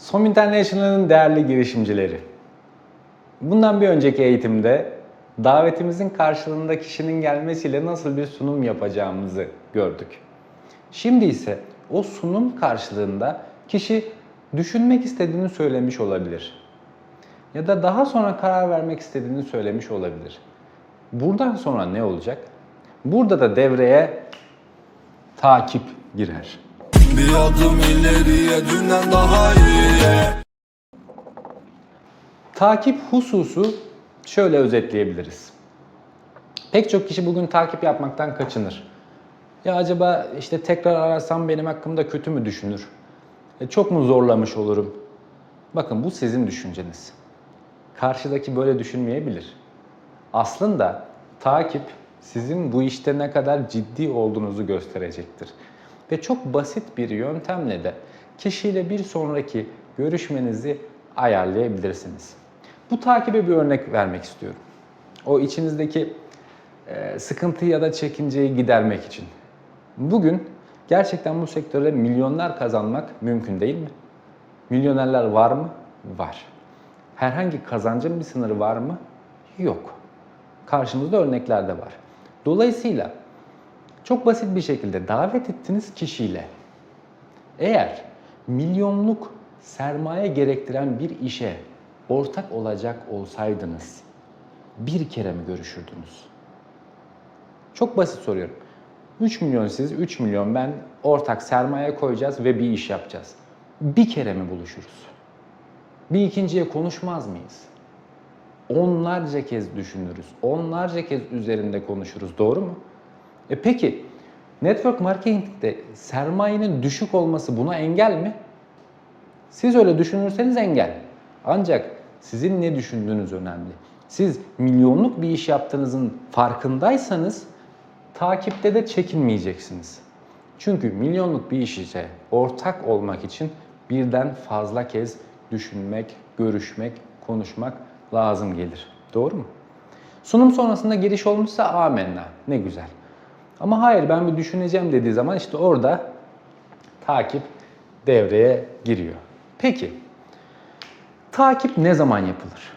Som International'ın değerli girişimcileri. Bundan bir önceki eğitimde davetimizin karşılığında kişinin gelmesiyle nasıl bir sunum yapacağımızı gördük. Şimdi ise o sunum karşılığında kişi düşünmek istediğini söylemiş olabilir. Ya da daha sonra karar vermek istediğini söylemiş olabilir. Buradan sonra ne olacak? Burada da devreye takip girer. Bir adım ileriye dünden daha iyi Takip hususu şöyle özetleyebiliriz. Pek çok kişi bugün takip yapmaktan kaçınır. Ya acaba işte tekrar arasam benim hakkımda kötü mü düşünür? E, çok mu zorlamış olurum? Bakın bu sizin düşünceniz. Karşıdaki böyle düşünmeyebilir. Aslında takip sizin bu işte ne kadar ciddi olduğunuzu gösterecektir. Ve çok basit bir yöntemle de kişiyle bir sonraki görüşmenizi ayarlayabilirsiniz. Bu takibe bir örnek vermek istiyorum. O içinizdeki e, sıkıntı ya da çekinceyi gidermek için. Bugün gerçekten bu sektörde milyonlar kazanmak mümkün değil mi? Milyonerler var mı? Var. Herhangi kazancın bir sınırı var mı? Yok. Karşımızda örnekler de var. Dolayısıyla çok basit bir şekilde davet ettiğiniz kişiyle eğer milyonluk sermaye gerektiren bir işe ortak olacak olsaydınız bir kere mi görüşürdünüz? Çok basit soruyorum. 3 milyon siz, 3 milyon ben ortak sermaye koyacağız ve bir iş yapacağız. Bir kere mi buluşuruz? Bir ikinciye konuşmaz mıyız? Onlarca kez düşünürüz. Onlarca kez üzerinde konuşuruz. Doğru mu? E peki network marketing'de sermayenin düşük olması buna engel mi? Siz öyle düşünürseniz engel. Ancak sizin ne düşündüğünüz önemli. Siz milyonluk bir iş yaptığınızın farkındaysanız takipte de çekinmeyeceksiniz. Çünkü milyonluk bir iş ise ortak olmak için birden fazla kez düşünmek, görüşmek, konuşmak lazım gelir. Doğru mu? Sunum sonrasında giriş olmuşsa amenna. Ne güzel. Ama hayır ben bir düşüneceğim dediği zaman işte orada takip devreye giriyor. Peki takip ne zaman yapılır?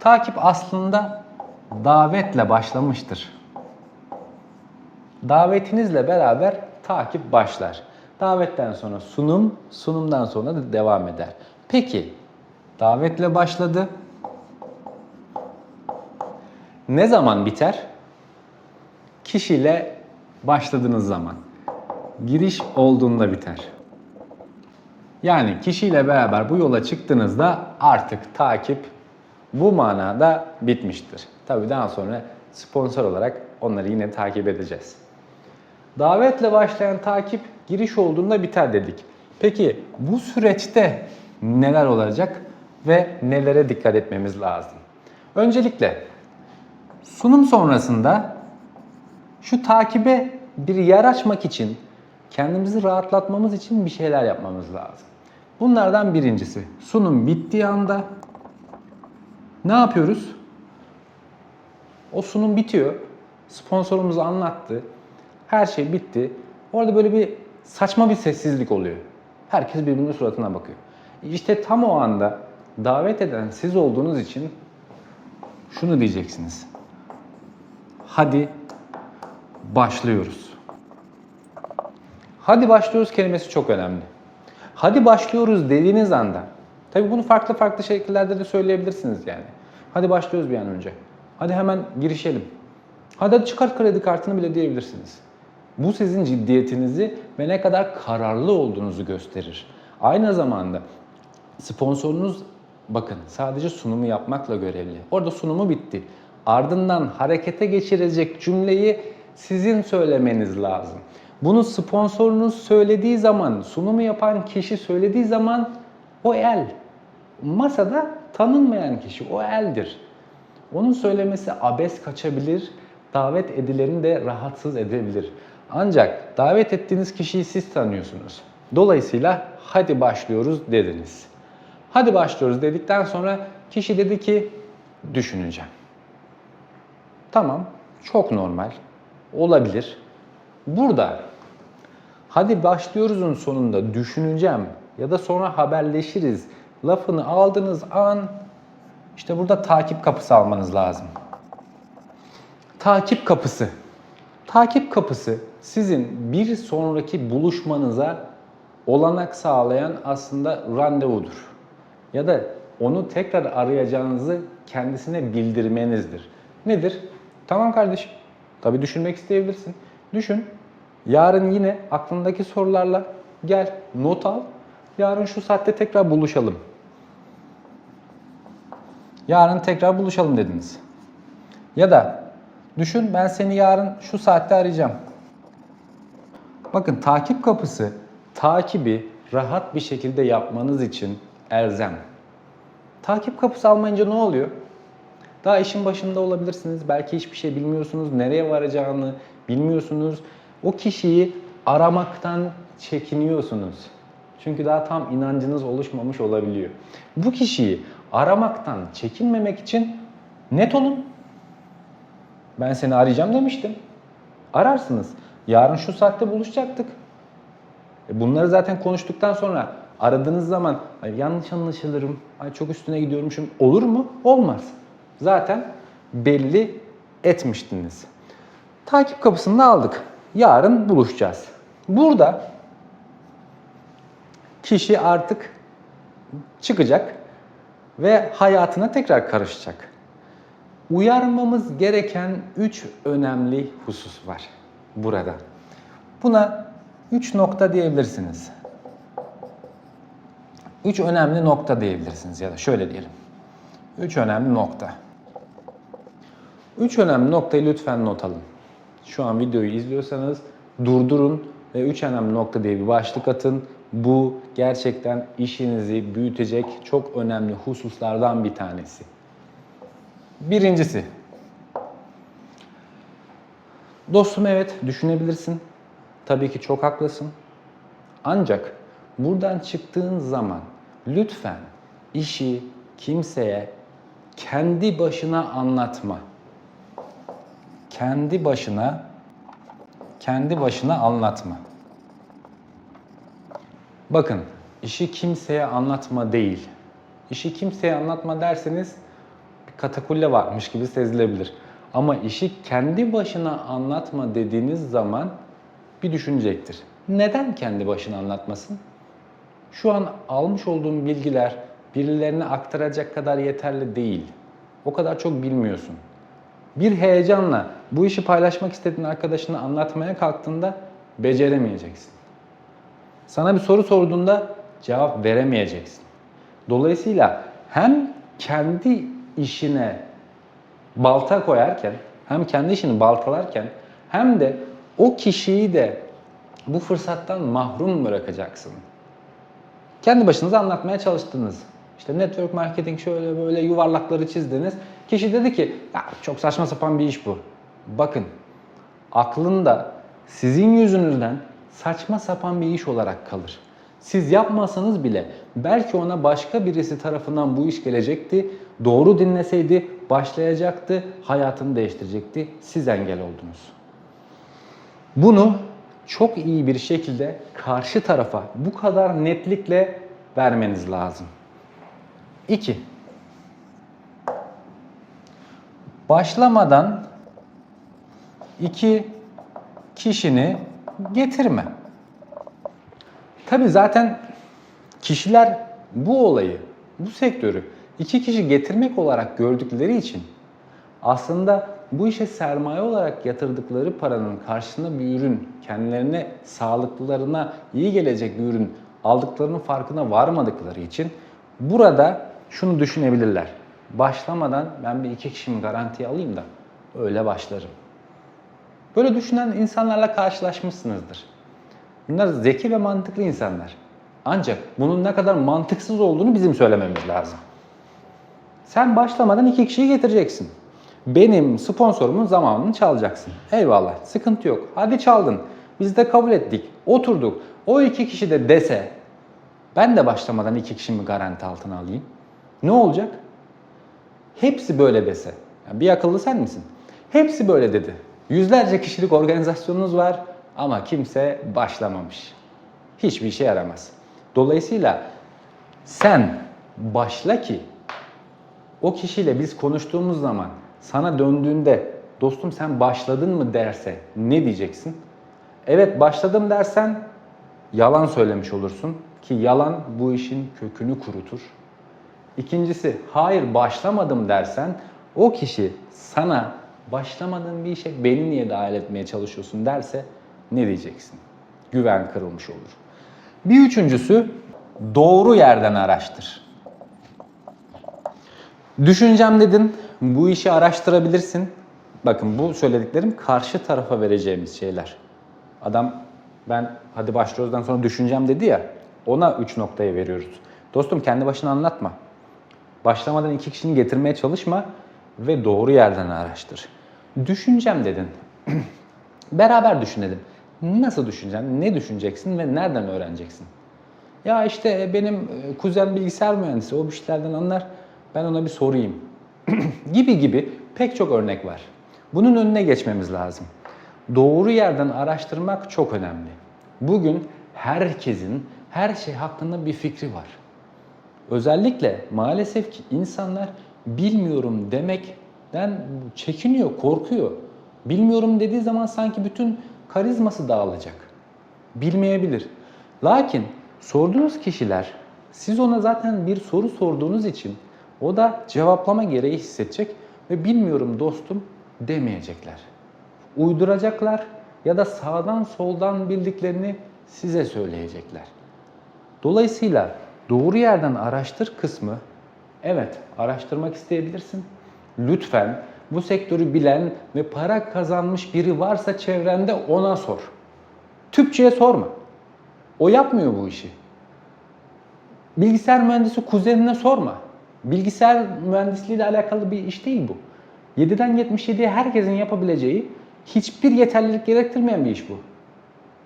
Takip aslında davetle başlamıştır. Davetinizle beraber takip başlar. Davetten sonra sunum, sunumdan sonra da devam eder. Peki davetle başladı. Ne zaman biter? Kişiyle başladığınız zaman. Giriş olduğunda biter. Yani kişiyle beraber bu yola çıktığınızda artık takip bu manada bitmiştir. Tabii daha sonra sponsor olarak onları yine takip edeceğiz. Davetle başlayan takip giriş olduğunda biter dedik. Peki bu süreçte neler olacak ve nelere dikkat etmemiz lazım? Öncelikle sunum sonrasında şu takibe bir yer açmak için, kendimizi rahatlatmamız için bir şeyler yapmamız lazım. Bunlardan birincisi sunum bittiği anda ne yapıyoruz? O sunum bitiyor. Sponsorumuz anlattı. Her şey bitti. Orada böyle bir saçma bir sessizlik oluyor. Herkes birbirinin suratına bakıyor. İşte tam o anda davet eden siz olduğunuz için şunu diyeceksiniz. Hadi başlıyoruz. Hadi başlıyoruz kelimesi çok önemli. Hadi başlıyoruz dediğiniz anda, tabii bunu farklı farklı şekillerde de söyleyebilirsiniz yani. Hadi başlıyoruz bir an önce. Hadi hemen girişelim. Hadi, hadi çıkart kredi kartını bile diyebilirsiniz. Bu sizin ciddiyetinizi ve ne kadar kararlı olduğunuzu gösterir. Aynı zamanda sponsorunuz bakın sadece sunumu yapmakla görevli. Orada sunumu bitti. Ardından harekete geçirecek cümleyi sizin söylemeniz lazım. Bunu sponsorunuz söylediği zaman, sunumu yapan kişi söylediği zaman o el. Masada tanınmayan kişi o eldir. Onun söylemesi abes kaçabilir, davet edileni de rahatsız edebilir. Ancak davet ettiğiniz kişiyi siz tanıyorsunuz. Dolayısıyla hadi başlıyoruz dediniz. Hadi başlıyoruz dedikten sonra kişi dedi ki düşüneceğim. Tamam, çok normal. Olabilir. Burada hadi başlıyoruzun sonunda düşüneceğim ya da sonra haberleşiriz lafını aldığınız an işte burada takip kapısı almanız lazım. Takip kapısı. Takip kapısı sizin bir sonraki buluşmanıza olanak sağlayan aslında randevudur. Ya da onu tekrar arayacağınızı kendisine bildirmenizdir. Nedir? Tamam kardeşim. Tabii düşünmek isteyebilirsin. Düşün. Yarın yine aklındaki sorularla gel not al. Yarın şu saatte tekrar buluşalım. Yarın tekrar buluşalım dediniz. Ya da düşün ben seni yarın şu saatte arayacağım. Bakın takip kapısı takibi rahat bir şekilde yapmanız için elzem. Takip kapısı almayınca ne oluyor? Daha işin başında olabilirsiniz. Belki hiçbir şey bilmiyorsunuz. Nereye varacağını bilmiyorsunuz. O kişiyi aramaktan çekiniyorsunuz. Çünkü daha tam inancınız oluşmamış olabiliyor. Bu kişiyi aramaktan çekinmemek için net olun. Ben seni arayacağım demiştim. Ararsınız. Yarın şu saatte buluşacaktık. E Bunları zaten konuştuktan sonra aradığınız zaman "Ay yanlış anlaşılırım, ay çok üstüne gidiyormuşum olur mu? Olmaz. Zaten belli etmiştiniz. Takip kapısını da aldık. Yarın buluşacağız. Burada kişi artık çıkacak ve hayatına tekrar karışacak. Uyarmamız gereken üç önemli husus var burada. Buna üç nokta diyebilirsiniz. Üç önemli nokta diyebilirsiniz ya da şöyle diyelim. Üç önemli nokta. Üç önemli noktayı lütfen not alın. Şu an videoyu izliyorsanız durdurun ve üç önemli nokta diye bir başlık atın. Bu gerçekten işinizi büyütecek çok önemli hususlardan bir tanesi. Birincisi, dostum evet düşünebilirsin. Tabii ki çok haklısın. Ancak buradan çıktığın zaman lütfen işi kimseye kendi başına anlatma. Kendi başına kendi başına anlatma. Bakın, işi kimseye anlatma değil. İşi kimseye anlatma derseniz bir katakulle varmış gibi sezilebilir. Ama işi kendi başına anlatma dediğiniz zaman bir düşünecektir. Neden kendi başına anlatmasın? Şu an almış olduğum bilgiler birilerine aktaracak kadar yeterli değil. O kadar çok bilmiyorsun. Bir heyecanla bu işi paylaşmak istediğin arkadaşına anlatmaya kalktığında beceremeyeceksin. Sana bir soru sorduğunda cevap veremeyeceksin. Dolayısıyla hem kendi işine balta koyarken, hem kendi işini baltalarken hem de o kişiyi de bu fırsattan mahrum bırakacaksın. Kendi başınıza anlatmaya çalıştınız. İşte network marketing şöyle böyle yuvarlakları çizdiniz. Kişi dedi ki ya çok saçma sapan bir iş bu. Bakın aklında sizin yüzünüzden saçma sapan bir iş olarak kalır. Siz yapmasanız bile belki ona başka birisi tarafından bu iş gelecekti. Doğru dinleseydi başlayacaktı, hayatını değiştirecekti. Siz engel oldunuz. Bunu çok iyi bir şekilde karşı tarafa bu kadar netlikle vermeniz lazım. 2. Başlamadan iki kişini getirme. Tabi zaten kişiler bu olayı, bu sektörü iki kişi getirmek olarak gördükleri için aslında bu işe sermaye olarak yatırdıkları paranın karşısında bir ürün, kendilerine sağlıklılarına iyi gelecek bir ürün aldıklarının farkına varmadıkları için burada şunu düşünebilirler. Başlamadan ben bir iki kişimi garantiye alayım da öyle başlarım. Böyle düşünen insanlarla karşılaşmışsınızdır. Bunlar zeki ve mantıklı insanlar. Ancak bunun ne kadar mantıksız olduğunu bizim söylememiz lazım. Sen başlamadan iki kişiyi getireceksin. Benim sponsorumun zamanını çalacaksın. Eyvallah, sıkıntı yok. Hadi çaldın. Biz de kabul ettik. Oturduk. O iki kişi de dese, ben de başlamadan iki kişimi garanti altına alayım. Ne olacak? Hepsi böyle dese. Yani bir akıllı sen misin? Hepsi böyle dedi. Yüzlerce kişilik organizasyonunuz var ama kimse başlamamış. Hiçbir işe yaramaz. Dolayısıyla sen başla ki o kişiyle biz konuştuğumuz zaman sana döndüğünde dostum sen başladın mı derse ne diyeceksin? Evet başladım dersen yalan söylemiş olursun ki yalan bu işin kökünü kurutur. İkincisi hayır başlamadım dersen o kişi sana başlamadığın bir işe beni niye dahil etmeye çalışıyorsun derse ne diyeceksin? Güven kırılmış olur. Bir üçüncüsü doğru yerden araştır. Düşüncem dedin, bu işi araştırabilirsin. Bakın bu söylediklerim karşı tarafa vereceğimiz şeyler. Adam ben hadi başlıyoruzdan sonra düşüncem dedi ya, ona üç noktayı veriyoruz. Dostum kendi başına anlatma. Başlamadan iki kişini getirmeye çalışma ve doğru yerden araştır. Düşüncem dedin. Beraber düşünelim. Nasıl düşüneceksin, ne düşüneceksin ve nereden öğreneceksin? Ya işte benim e, kuzen bilgisayar mühendisi, o bu işlerden anlar. Ben ona bir sorayım. gibi gibi pek çok örnek var. Bunun önüne geçmemiz lazım. Doğru yerden araştırmak çok önemli. Bugün herkesin her şey hakkında bir fikri var. Özellikle maalesef ki insanlar bilmiyorum demekten çekiniyor, korkuyor. Bilmiyorum dediği zaman sanki bütün karizması dağılacak. Bilmeyebilir. Lakin sorduğunuz kişiler siz ona zaten bir soru sorduğunuz için o da cevaplama gereği hissedecek ve bilmiyorum dostum demeyecekler. Uyduracaklar ya da sağdan soldan bildiklerini size söyleyecekler. Dolayısıyla doğru yerden araştır kısmı evet araştırmak isteyebilirsin. Lütfen bu sektörü bilen ve para kazanmış biri varsa çevrende ona sor. Tüpçüye sorma. O yapmıyor bu işi. Bilgisayar mühendisi kuzenine sorma. Bilgisayar mühendisliği ile alakalı bir iş değil bu. 7'den 77'ye herkesin yapabileceği hiçbir yeterlilik gerektirmeyen bir iş bu.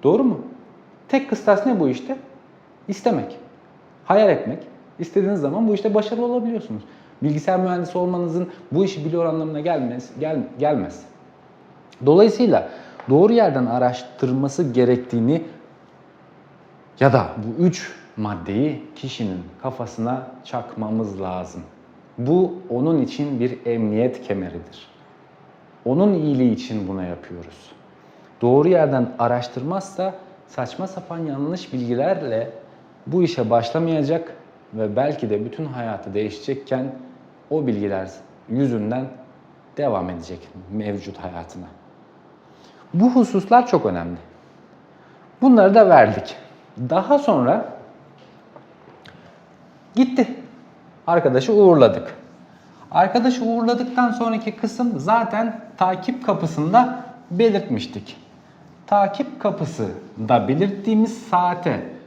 Doğru mu? Tek kıstas ne bu işte? İstemek. Hayal etmek. İstediğiniz zaman bu işte başarılı olabiliyorsunuz. Bilgisayar mühendisi olmanızın bu işi biliyor anlamına gelmez. Gel, gelmez. Dolayısıyla doğru yerden araştırması gerektiğini ya da bu üç maddeyi kişinin kafasına çakmamız lazım. Bu onun için bir emniyet kemeridir. Onun iyiliği için buna yapıyoruz. Doğru yerden araştırmazsa saçma sapan yanlış bilgilerle bu işe başlamayacak ve belki de bütün hayatı değişecekken o bilgiler yüzünden devam edecek mevcut hayatına. Bu hususlar çok önemli. Bunları da verdik. Daha sonra gitti. Arkadaşı uğurladık. Arkadaşı uğurladıktan sonraki kısım zaten takip kapısında belirtmiştik. Takip kapısı da belirttiğimiz saate,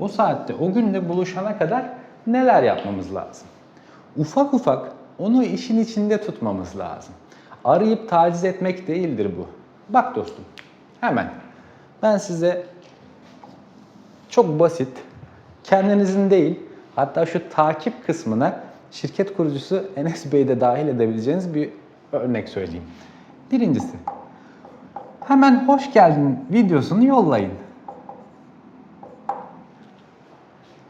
o saatte, o günde buluşana kadar neler yapmamız lazım? Ufak ufak onu işin içinde tutmamız lazım. Arayıp taciz etmek değildir bu. Bak dostum, hemen ben size çok basit, kendinizin değil, hatta şu takip kısmına şirket kurucusu Enes Bey'i de dahil edebileceğiniz bir örnek söyleyeyim. Birincisi, hemen hoş geldin videosunu yollayın.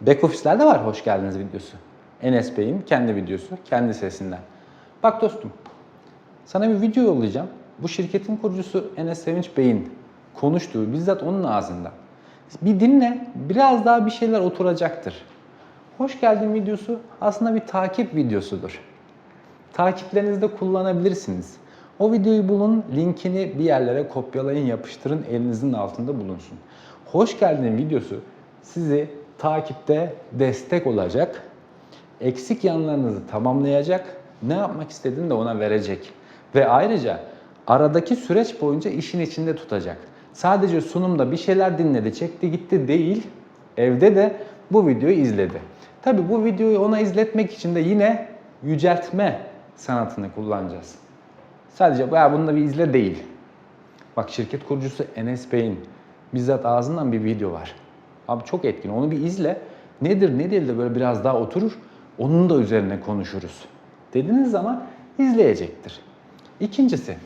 Back office'lerde var hoş geldiniz videosu. Enes Bey'in kendi videosu, kendi sesinden. Bak dostum, sana bir video yollayacağım. Bu şirketin kurucusu Enes Sevinç Bey'in konuştuğu bizzat onun ağzından. Bir dinle, biraz daha bir şeyler oturacaktır. Hoş geldin videosu aslında bir takip videosudur. Takiplerinizde kullanabilirsiniz. O videoyu bulun, linkini bir yerlere kopyalayın, yapıştırın, elinizin altında bulunsun. Hoş geldin videosu sizi takipte destek olacak, eksik yanlarınızı tamamlayacak, ne yapmak istediğini de ona verecek. Ve ayrıca aradaki süreç boyunca işin içinde tutacak. Sadece sunumda bir şeyler dinledi, çekti gitti değil, evde de bu videoyu izledi. Tabi bu videoyu ona izletmek için de yine yüceltme sanatını kullanacağız. Sadece ya bunu da bir izle değil. Bak şirket kurucusu Enes Bey'in bizzat ağzından bir video var. Abi çok etkin. Onu bir izle. Nedir ne değil de böyle biraz daha oturur. Onun da üzerine konuşuruz. Dediğiniz zaman izleyecektir. İkincisi.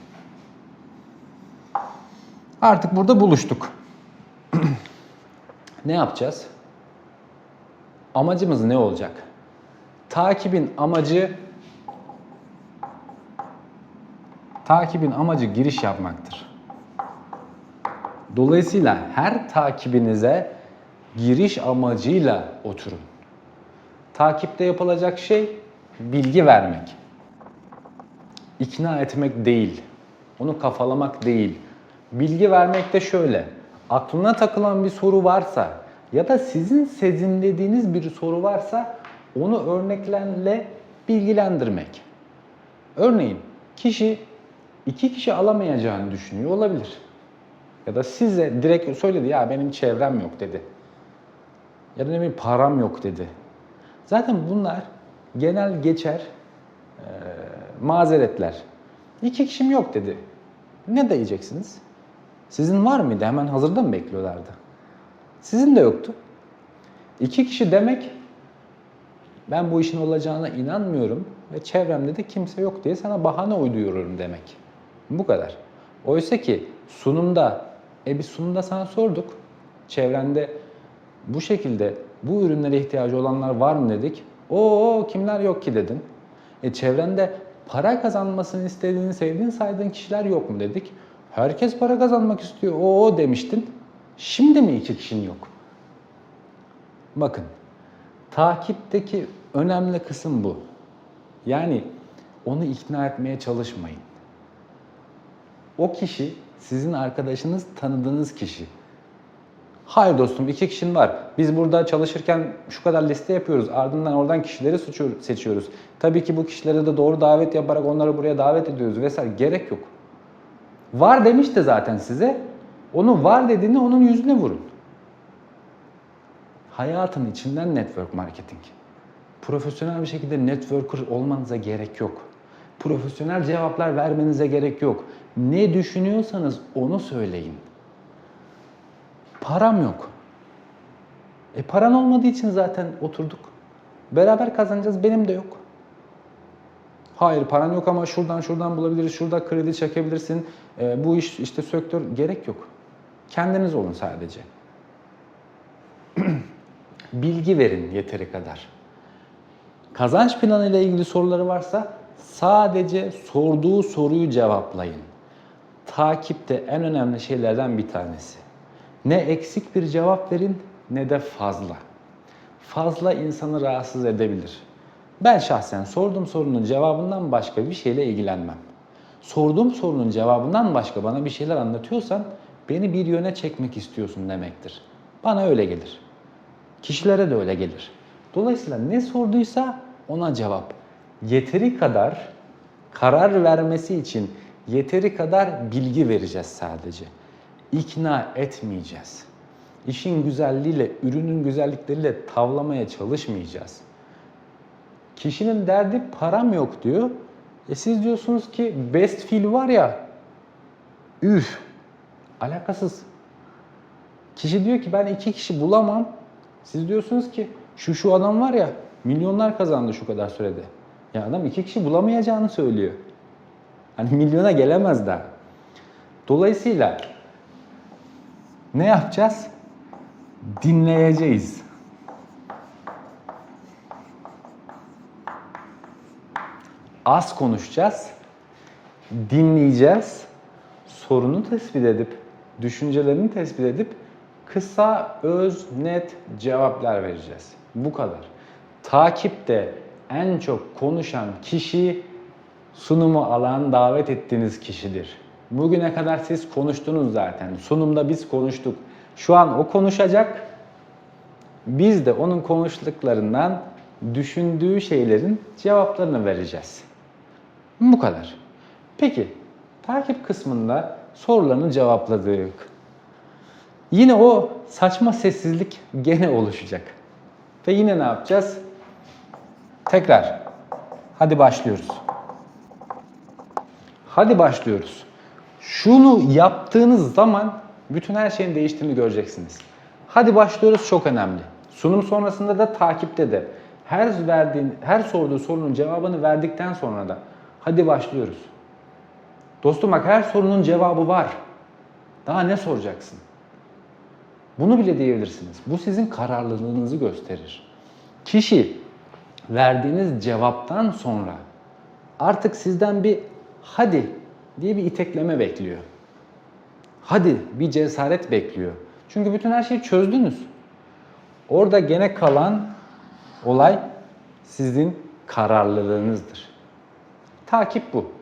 Artık burada buluştuk. ne yapacağız? amacımız ne olacak? Takibin amacı takibin amacı giriş yapmaktır. Dolayısıyla her takibinize giriş amacıyla oturun. Takipte yapılacak şey bilgi vermek. İkna etmek değil. Onu kafalamak değil. Bilgi vermek de şöyle. Aklına takılan bir soru varsa ya da sizin sezinlediğiniz bir soru varsa onu örneklerle bilgilendirmek. Örneğin kişi iki kişi alamayacağını düşünüyor olabilir. Ya da size direkt söyledi ya benim çevrem yok dedi. Ya da ne bileyim param yok dedi. Zaten bunlar genel geçer e, mazeretler. İki kişim yok dedi. Ne diyeceksiniz? Sizin var mıydı? Hemen hazırda mı bekliyorlardı? Sizin de yoktu. İki kişi demek ben bu işin olacağına inanmıyorum ve çevremde de kimse yok diye sana bahane uyduruyorum demek. Bu kadar. Oysa ki sunumda, e bir sunumda sana sorduk. Çevrende bu şekilde bu ürünlere ihtiyacı olanlar var mı dedik. Oo kimler yok ki dedin. E çevrende para kazanmasını istediğini, sevdiğin, saydığın kişiler yok mu dedik. Herkes para kazanmak istiyor. Oo demiştin. Şimdi mi iki kişin yok? Bakın, takipteki önemli kısım bu. Yani onu ikna etmeye çalışmayın. O kişi sizin arkadaşınız, tanıdığınız kişi. Hayır dostum iki kişin var. Biz burada çalışırken şu kadar liste yapıyoruz. Ardından oradan kişileri seçiyor- seçiyoruz. Tabii ki bu kişilere de doğru davet yaparak onları buraya davet ediyoruz vesaire. Gerek yok. Var demiş de zaten size. Onu var dediğini onun yüzüne vurun. Hayatın içinden network marketing. Profesyonel bir şekilde networker olmanıza gerek yok. Profesyonel cevaplar vermenize gerek yok. Ne düşünüyorsanız onu söyleyin. Param yok. E paran olmadığı için zaten oturduk. Beraber kazanacağız benim de yok. Hayır paran yok ama şuradan şuradan bulabiliriz, şurada kredi çekebilirsin. E, bu iş işte sektör gerek yok. Kendiniz olun sadece. Bilgi verin yeteri kadar. Kazanç planı ile ilgili soruları varsa sadece sorduğu soruyu cevaplayın. Takipte en önemli şeylerden bir tanesi. Ne eksik bir cevap verin ne de fazla. Fazla insanı rahatsız edebilir. Ben şahsen sorduğum sorunun cevabından başka bir şeyle ilgilenmem. Sorduğum sorunun cevabından başka bana bir şeyler anlatıyorsan beni bir yöne çekmek istiyorsun demektir. Bana öyle gelir. Kişilere de öyle gelir. Dolayısıyla ne sorduysa ona cevap. Yeteri kadar karar vermesi için yeteri kadar bilgi vereceğiz sadece. İkna etmeyeceğiz. İşin güzelliğiyle, ürünün güzellikleriyle tavlamaya çalışmayacağız. Kişinin derdi param yok diyor. E siz diyorsunuz ki best feel var ya, üf, alakasız. Kişi diyor ki ben iki kişi bulamam. Siz diyorsunuz ki şu şu adam var ya milyonlar kazandı şu kadar sürede. Ya adam iki kişi bulamayacağını söylüyor. Hani milyona gelemez daha. Dolayısıyla ne yapacağız? Dinleyeceğiz. Az konuşacağız. Dinleyeceğiz. Sorunu tespit edip, düşüncelerini tespit edip kısa, öz, net cevaplar vereceğiz. Bu kadar. Takipte en çok konuşan kişi sunumu alan, davet ettiğiniz kişidir. Bugüne kadar siz konuştunuz zaten. Sunumda biz konuştuk. Şu an o konuşacak. Biz de onun konuştuklarından düşündüğü şeylerin cevaplarını vereceğiz. Bu kadar. Peki, takip kısmında sorularını cevapladık. Yine o saçma sessizlik gene oluşacak. Ve yine ne yapacağız? Tekrar. Hadi başlıyoruz. Hadi başlıyoruz. Şunu yaptığınız zaman bütün her şeyin değiştiğini göreceksiniz. Hadi başlıyoruz çok önemli. Sunum sonrasında da takipte de her verdiğin, her sorduğu sorunun cevabını verdikten sonra da hadi başlıyoruz. Dostum bak her sorunun cevabı var. Daha ne soracaksın? Bunu bile diyebilirsiniz. Bu sizin kararlılığınızı gösterir. Kişi verdiğiniz cevaptan sonra artık sizden bir hadi diye bir itekleme bekliyor. Hadi bir cesaret bekliyor. Çünkü bütün her şeyi çözdünüz. Orada gene kalan olay sizin kararlılığınızdır. Takip bu.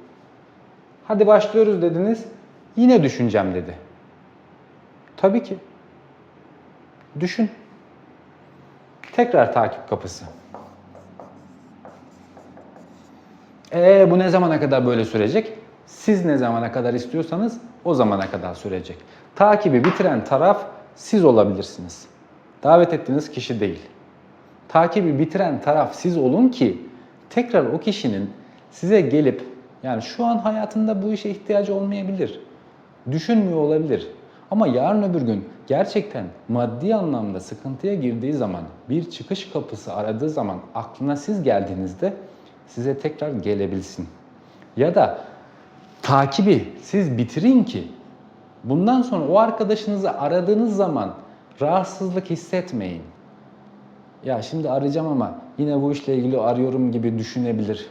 Hadi başlıyoruz dediniz. Yine düşüneceğim dedi. Tabii ki. Düşün. Tekrar takip kapısı. Ee bu ne zamana kadar böyle sürecek? Siz ne zamana kadar istiyorsanız o zamana kadar sürecek. Takibi bitiren taraf siz olabilirsiniz. Davet ettiğiniz kişi değil. Takibi bitiren taraf siz olun ki tekrar o kişinin size gelip yani şu an hayatında bu işe ihtiyacı olmayabilir. Düşünmüyor olabilir. Ama yarın öbür gün gerçekten maddi anlamda sıkıntıya girdiği zaman, bir çıkış kapısı aradığı zaman aklına siz geldiğinizde size tekrar gelebilsin. Ya da takibi siz bitirin ki bundan sonra o arkadaşınızı aradığınız zaman rahatsızlık hissetmeyin. Ya şimdi arayacağım ama yine bu işle ilgili arıyorum gibi düşünebilir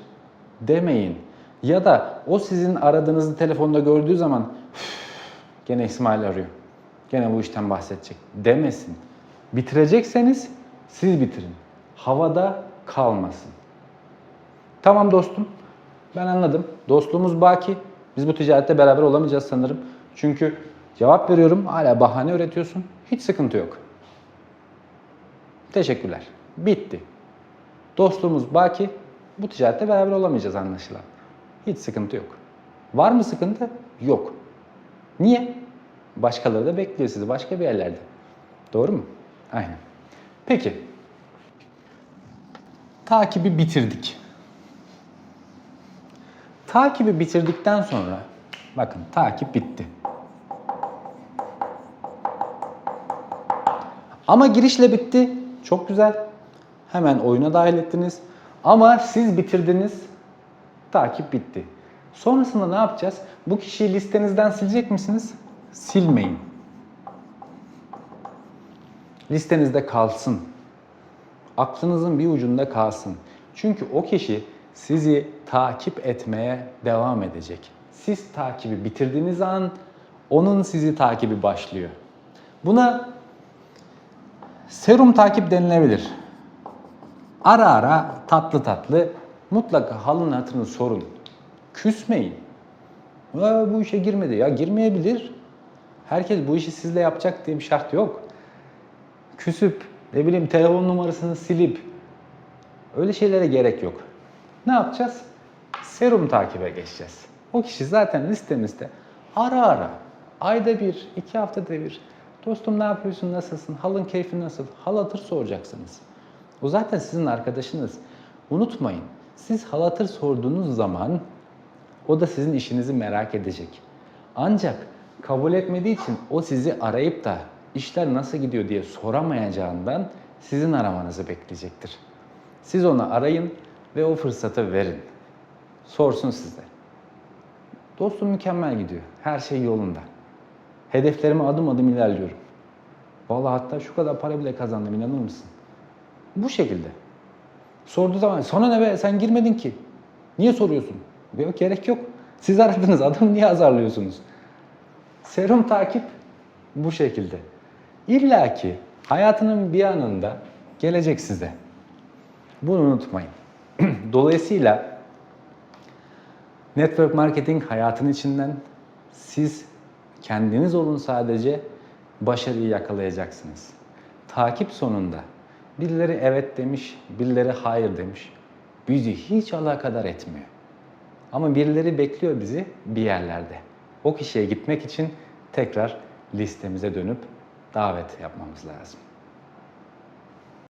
demeyin. Ya da o sizin aradığınızı telefonda gördüğü zaman "Üf, gene İsmail arıyor. Gene bu işten bahsedecek demesin. Bitirecekseniz siz bitirin. Havada kalmasın. Tamam dostum. Ben anladım. Dostluğumuz baki. Biz bu ticarette beraber olamayacağız sanırım. Çünkü cevap veriyorum hala bahane üretiyorsun. Hiç sıkıntı yok. Teşekkürler. Bitti. Dostluğumuz baki. Bu ticarette beraber olamayacağız anlaşılan. Hiç sıkıntı yok. Var mı sıkıntı? Yok. Niye? Başkaları da bekliyor sizi başka bir yerlerde. Doğru mu? Aynen. Peki. Takibi bitirdik. Takibi bitirdikten sonra bakın takip bitti. Ama girişle bitti. Çok güzel. Hemen oyuna dahil ettiniz. Ama siz bitirdiniz. Takip bitti. Sonrasında ne yapacağız? Bu kişiyi listenizden silecek misiniz? Silmeyin. Listenizde kalsın. Aklınızın bir ucunda kalsın. Çünkü o kişi sizi takip etmeye devam edecek. Siz takibi bitirdiğiniz an onun sizi takibi başlıyor. Buna serum takip denilebilir. Ara ara tatlı tatlı mutlaka halın hatırını sorun. Küsmeyin. Ya bu işe girmedi. Ya girmeyebilir. Herkes bu işi sizle yapacak diye bir şart yok. Küsüp ne bileyim telefon numarasını silip öyle şeylere gerek yok. Ne yapacağız? Serum takibe geçeceğiz. O kişi zaten listemizde ara ara, ayda bir, iki haftada bir dostum ne yapıyorsun, nasılsın, halın keyfi nasıl, hal hatır soracaksınız. O zaten sizin arkadaşınız. Unutmayın, siz hal hatır sorduğunuz zaman o da sizin işinizi merak edecek. Ancak kabul etmediği için o sizi arayıp da işler nasıl gidiyor diye soramayacağından sizin aramanızı bekleyecektir. Siz onu arayın ve o fırsatı verin. Sorsun size. Dostum mükemmel gidiyor. Her şey yolunda. Hedeflerime adım adım ilerliyorum. Vallahi hatta şu kadar para bile kazandım inanır mısın? Bu şekilde. Sorduğu zaman sana ne be sen girmedin ki. Niye soruyorsun? Yok gerek yok. Siz aradınız adamı niye azarlıyorsunuz? Serum takip bu şekilde. İlla ki hayatının bir anında gelecek size. Bunu unutmayın. Dolayısıyla network marketing hayatın içinden siz kendiniz olun sadece başarıyı yakalayacaksınız. Takip sonunda birileri evet demiş, birileri hayır demiş. Bizi hiç alakadar etmiyor. Ama birileri bekliyor bizi bir yerlerde. O kişiye gitmek için tekrar listemize dönüp davet yapmamız lazım.